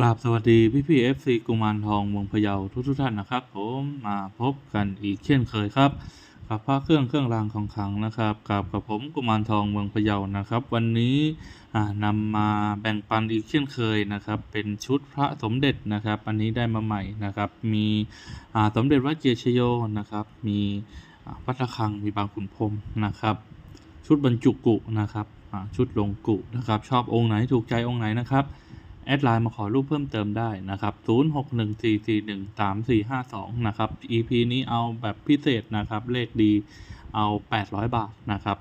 กราบสวัสดีพี่พี่เอฟซีกุมารทองเมืองพะเยาทุกทุกท่านนะครับ ผมมาพบกันอีกเช่นเคยครับกับพระเครื่องเครื่องรางของขลังนะครับกับกับผมกุมารทองเมืองพะเยานะครับ วันนี้อ่านำมาแบ่งปันอีกเช่นเคยนะครับ เป็นชุดพระสมเด็จนะครับ อันนี้ได้มาใหม่นะครับ มีสมเด็จวัดเกียชโยนะครับ มีวัดระฆังมีบางขุนพรมนะครับ ชุดบรรจุกุนะครับชุดลงกุนะครับ ชอบองค์ไหนถูกใจองค์ไหนนะครับ แอดไลน์มาขอรูปเพิ่มเติมได้นะครับ 0614413452 นะครับ EP นี้เอาแบบพิเศษนะครับ เลขดีเอา 800 บาทนะครับ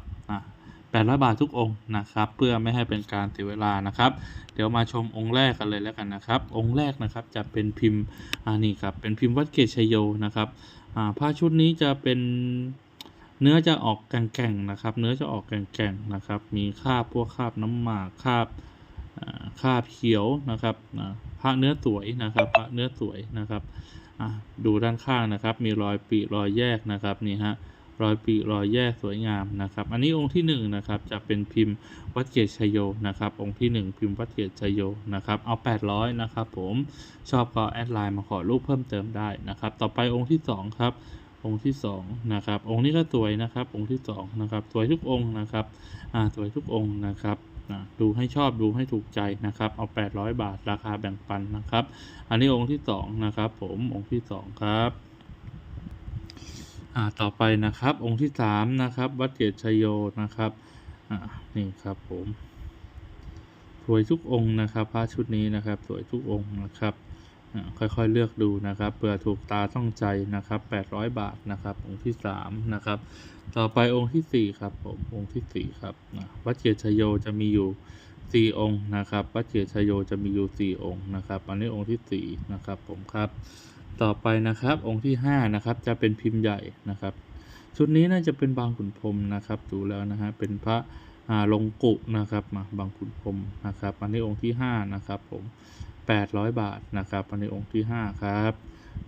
800 บาททุกองค์นะครับ เพื่อไม่ให้เป็นการเสียเวลานะครับ เดี๋ยวมาชมองค์แรกกันเลยแล้วกันนะครับ องค์แรกนะครับจะเป็นพิมพ์อ่านี่ครับเป็นพิมพ์วัดเกตชัยโยนะครับอ่าผ้าชุดนี้จะเป็นเนื้อจะออกแก่งๆนะครับ เนื้อจะออกแก่งๆนะครับ มีคราบพวกคราบน้ำหมากคราบ คาบเขียวนะครับพระเนื้อสวยนะครับพระเนื้อสวยนะครับดูด้านข้างนะครับ มีรอยปีรอยแยกนะครับนี่ฮะรอยปีรอยแยกสวยงามนะครับ อันนี้องค์ที่หนึ่งนะครับจะเป็นพิมพ์วัดเกตชยโยนะครับ องค์ที่หนึ่งพิมพ์วัดเกตชยโยนะครับเอา 800นะครับผมชอบก็แอดไลน์มาขอรูปเพิ่มเติมได้นะครับ ต่อไปองค์ที่สองครับองค์ที่สองนะครับองค์นี้ก็สวยนะครับ องค์ที่สองนะครับสวยทุกองค์นะครับอ่าสวยทุกองค์นะครับ นะดูให้ชอบดูให้ถูกใจนะครับ เอา 800 บาทราคาแบ่งปันนะครับ อันนี้องค์ที่สองนะครับผมองค์ที่สองครับอ่าต่อไปนะครับองค์ที่สามนะครับวัดเกตชัยโยนะครับอ่านี่ครับผม สวยทุกองค์นะครับพระชุดนี้นะครับ สวยทุกองค์นะครับ ค่อยๆเลือกดูนะครับเผื่อถูกตาต้องใจนะครับ 800 บาทนะครับ องค์ที่สามนะครับ ต่อไปองค์ที่สี่ครับผมองค์ที่สี่ครับวัดเกียชโยจะมีอยู่สี่องค์นะครับวัดเกียชโยจะมีอยู่สี่องค์นะครับ อันนี้องค์ที่สี่นะครับผมครับต่อไปนะครับองค์ที่ห้านะครับ จะเป็นพิมพ์ใหญ่นะครับ ชุดนี้น่าจะเป็นบางขุนพรมนะครับดูแล้วนะฮะเป็นพระอ่าลงกุนะครับมาบางขุนพรมนะครับ อันนี้องค์ที่ห้านะครับผม แปดร้อยบาทนะครับอันนี้องค์ที่ห้าครับ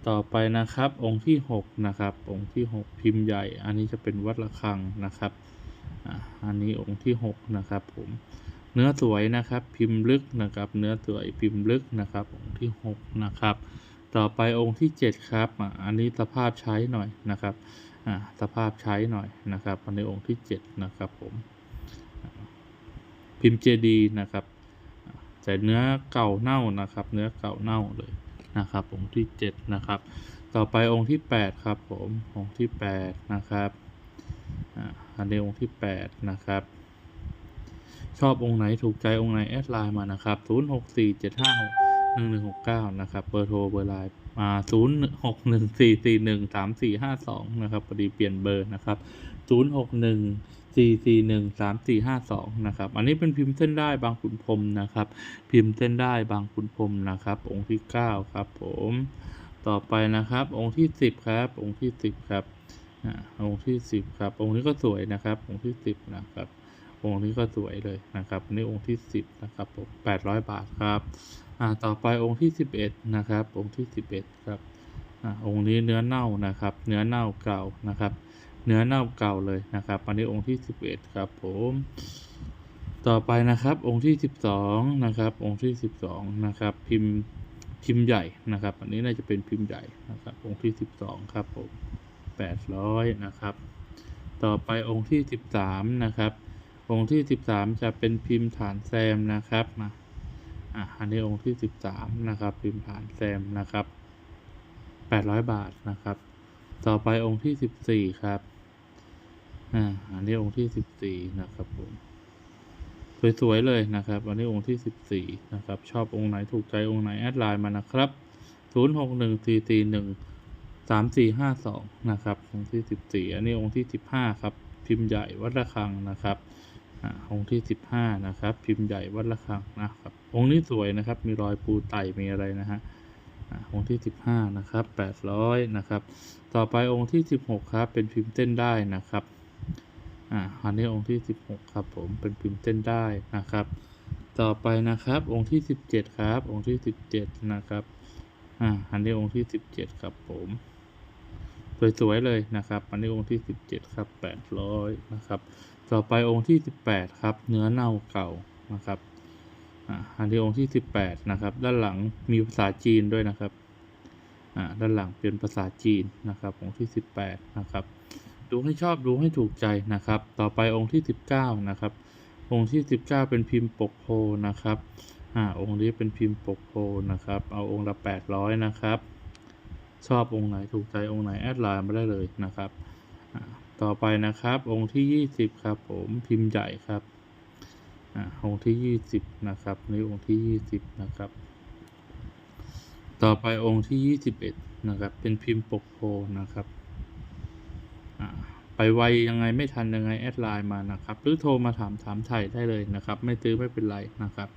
ต่อไปนะครับองค์ที่หกนะครับ องค์ที่หกพิมพ์ใหญ่ อันนี้จะเป็นวัดระฆังนะครับอ่าอันนี้องค์ที่หกนะครับผมเนื้อสวยนะครับพิมพ์ลึกนะครับ เนื้อสวยพิมพ์ลึกนะครับ องค์ที่หกนะครับ ต่อไปองค์ที่เจ็ดครับอ่าอันนี้สภาพใช้หน่อยนะครับอ่าสภาพใช้หน่อยนะครับอันนี้องค์ที่เจ็ดนะครับผมพิมพ์เจดีนะครับ แต่เนื้อเก่าเน่านะครับ เนื้อเก่าเน่าเลยนะครับ องค์ที่เจ็ดนะครับ ต่อไปองค์ที่แปดครับผมองค์ที่แปดนะครับอ่าอันนี้องค์ที่แปดนะครับชอบองค์ไหนถูกใจองค์ไหนแอดไลน์มานะครับศูนย์หกสี่เจ็ดห้าหกหนึ่งหนึ่งหกเก้านะครับ เบอร์โทรเบอร์ไลน์มาศูนย์หกหนึ่งสี่สี่หนึ่งสามสี่ห้าสองนะครับพอดีเปลี่ยนเบอร์นะครับศู นย์หกหนึ่งสี่สี่หนึ่งสามสี่ห้าสองนะครับอันนี้เป็นพิมพ์เส้นได้บางขุนพรมนะครับ พิมพ์เส้นได้บางขุนพรมนะครับ องค์ที่เก้าครับผมต่อไปนะครับ องค์ที่สิบครับ องค์ที่สิบครับองค์ที่สิบครับ องค์นี้ก็สวยนะครับ องค์ที่สิบนะครับ องค์นี้ก็สวยเลยนะครับอันนี่องค์ที่สิบนะครับผมแปดร้อยบาทครับอ่าต่อไปองค์ที่สิบเอ็ดนะครับ องค์ที่สิบเอ็ดครับอ่าองค์นี้เนื้อเน่านะครับ เนื้อเน่าเก่านะครับ เนื้อเน่าเก่าเลยนะครับอันนี้องค์ที่สิบเอ็ดครับผม ต่อไปนะครับองค์ที่สิบสองนะครับ องค์ที่สิบสองนะครับ พิมพ์พิมพ์ใหญ่นะครับ อันนี้น่าจะเป็นพิมพ์ใหญ่นะครับ องค์ที่สิบสองครับผมแปดร้อยนะครับ ต่อไปองค์ที่สิบสามนะครับ องค์ที่สิบสามจะเป็นพิมพ์ฐานแซมนะครับมาอะอันนี้องค์ที่สิบสามนะครับ พิมพ์ฐานแซมนะครับแปดร้อยบาทนะครับ ต่อไปองค์ที่สิบสี่ครับ อ่า อันนี้องค์ที่สิบสี่นะครับผม สวยๆเลยนะครับ อันนี้องค์ที่สิบสี่นะครับ ชอบองค์ไหนถูกใจองค์ไหนแอดไลน์มานะครับศูนย์หกหนึ่งสี่สี่หนึ่งสามสี่ห้าสองนะครับ องค์ที่สิบสี่ อันนี้องค์ที่สิบห้าครับ พิมพ์ใหญ่วัดระฆังนะครับอ่าองค์ที่สิบห้านะครับ พิมพ์ใหญ่วัดระฆังนะครับ องค์นี้สวยนะครับ มีรอยปูไตมีอะไรนะฮะ องค์ที่สิบห้านะครับแปดร้อยนะครับ ต่อไปองค์ที่สิบหกครับ เป็นพิมพ์เต้นได้นะครับ อ่าอันนี้องค์ที่สิบหกครับผมเป็นพิมพ์เส้นได้นะครับ ต่อไปนะครับองค์ที่สิบเจ็ดครับ องค์ที่สิบเจ็ดนะครับ อ่าอันนี้องค์ที่สิบเจ็ดครับผม สวยๆเลยนะครับ อันนี้องค์ที่สิบเจ็ดครับแปดร้อยนะครับ ต่อไปองค์ที่สิบแปดครับ เนื้อเน่าเก่านะครับ อ่าอันนี้องค์ที่สิบแปดนะครับ ด้านหลังมีภาษาจีนด้วยนะครับอ่าด้านหลังเป็นภาษาจีนนะครับ องค์ที่สิบแปดนะครับ ดูให้ชอบดูให้ถูกใจนะครับ ต่อไปองค์ที่สิบเก้านะครับ องค์ที่สิบเก้าเป็นพิมพ์ปกโพนะครับอ่าองค์นี้เป็นพิมพ์ปกโพนะครับ เอาองค์ละแปดร้อยนะครับ ชอบองค์ไหนถูกใจองค์ไหนแอดไลน์มาได้เลยนะครับ ต่อไปนะครับ องค์ที่ยี่สิบครับผมพิมพ์ใหญ่ครับ องค์ที่ยี่สิบนะครับนี่องค์ที่ยี่สิบนะครับ ต่อไปองค์ที่ยี่สิบเอ็ดนะครับ เป็นพิมพ์ปกโพนะครับไปไวยังไงไม่ทันยังไงแอดไลน์มานะครับ หรือโทรมาถามถามไถ่ได้เลยนะครับ ไม่ซื้อไม่เป็นไรนะครับ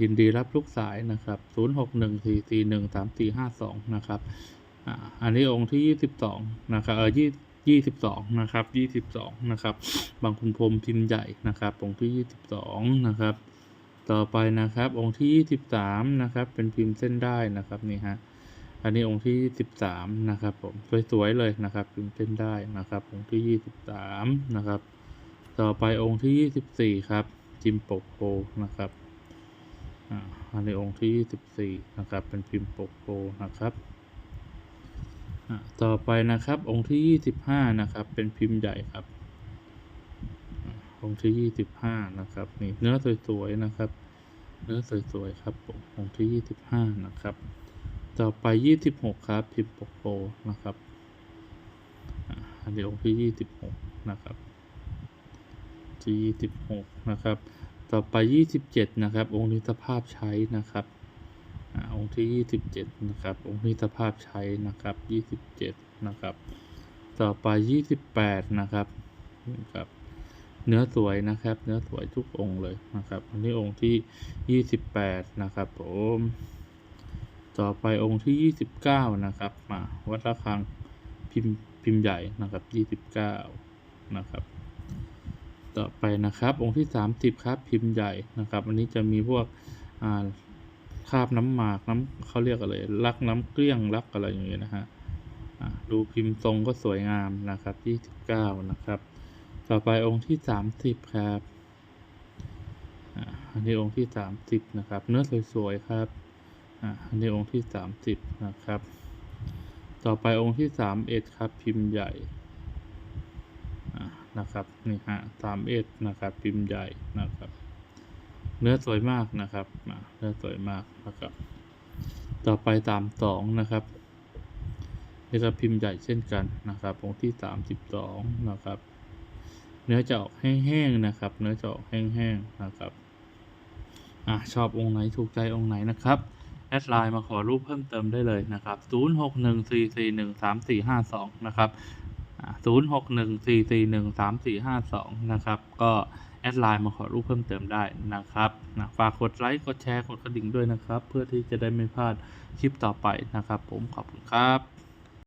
ยินดีรับลูกสายนะครับ 0 6 1 4 4 1 3 4 5 2 นะครับอ่าอันนี้องค์ที่ยี่สิบสองนะครับ เออ ยี่สิบสองนะครับยี่สิบสองนะครับ บางคุณพรมพิมพ์ใหญ่นะครับ องค์ที่ยี่สิบสองนะครับ ต่อไปนะครับ องค์ที่ยี่สิบสามนะครับ เป็นพิมพ์เส้นได้นะครับนี่ฮะ อันนี้องค์ที่ยี่สิบสามนะครับผม สวยๆเลยนะครับ พิมพ์เส้นได้นะครับ องค์ที่ยี่สิบสามนะครับ ต่อไปองค์ที่ยี่สิบสี่ครับ จิมปกโพนะครับอันนี้องค์ที่ยี่สิบสี่นะครับ เป็นพิมพ์ปกโพนะครับ ต่อไปนะครับองค์ที่ยี่สิบห้านะครับ เป็นพิมพ์ใหญ่ครับ องค์ที่ยี่สิบห้านะครับนี่เนื้อสวยๆนะครับ เนื้อสวยๆครับองค์ที่ยี่สิบห้านะครับ ต่อไปยี่สิบหกครับ พิมพ์ปกโปนะครับอันนี้องค์ที่ยี่สิบหกนะครับที่ยี่สิบหกนะครับ ต่อไปยี่สิบเจ็ดนะครับ องค์นี้สภาพใช้นะครับ องค์ที่ยี่สิบเจ็ดนะครับ องค์นี้สภาพใช้นะครับยี่สิบเจ็ดนะครับ ต่อไปยี่สิบแปดนะครับนะครับ เนื้อสวยนะครับ เนื้อสวยทุกองค์เลยนะครับ อันนี้องค์ที่ยี่สิบแปดนะครับผมต่อไปองค์ที่ยี่สิบเก้านะครับ มาวัดระฆังพิมพ์พิมพ์ใหญ่นะครับยี่สิบเก้านะครับ ต่อไปนะครับ องค์ที่สามสิบครับ พิมพ์ใหญ่นะครับ อันนี้จะมีพวกอ่า คาบน้ำหมากน้ำเขาเรียกอะไรลักน้ำเกลี้ยงลักอะไรอย่างเงี้ยนะฮะดูพิมพ์ทรงก็สวยงามนะครับยี่สิบเก้านะครับ ต่อไปองค์ที่สามสิบครับอันนี้องค์ที่สามสิบนะครับ เนื้อสวยๆครับอันนี้องค์ที่สามสิบนะครับ ต่อไปองค์ที่สามเอ็ดครับ พิมพ์ใหญ่นะครับนี่ฮะสามเอ็ดนะครับ พิมพ์ใหญ่นะครับ เนื้อสวยมากนะครับเนื้อสวยมากนะครับ ต่อไปตามสองนะครับนี่ก็พิมพ์ใหญ่เช่นกันนะครับองค์ที่สามสิบสองนะครับ เนื้อจะออกแห้งๆนะครับ เนื้อจะออกแห้งๆนะครับอะชอบองค์ไหนถูกใจองค์ไหนนะครับแอดไลน์มาขอรูปเพิ่มเติมได้เลยนะครับ 0 6 1 4 4 1 3 4 5 2 นะครับ 0 6 1 4 4 1 3 4 5 2 นะครับ ก็ แอดไลน์มาขอรูปเพิ่มเติมได้นะครับนะฝากกดไลค์กดแชร์กดกระดิ่งด้วยนะครับ เพื่อที่จะได้ไม่พลาดคลิปต่อไปนะครับ ผมขอบคุณครับ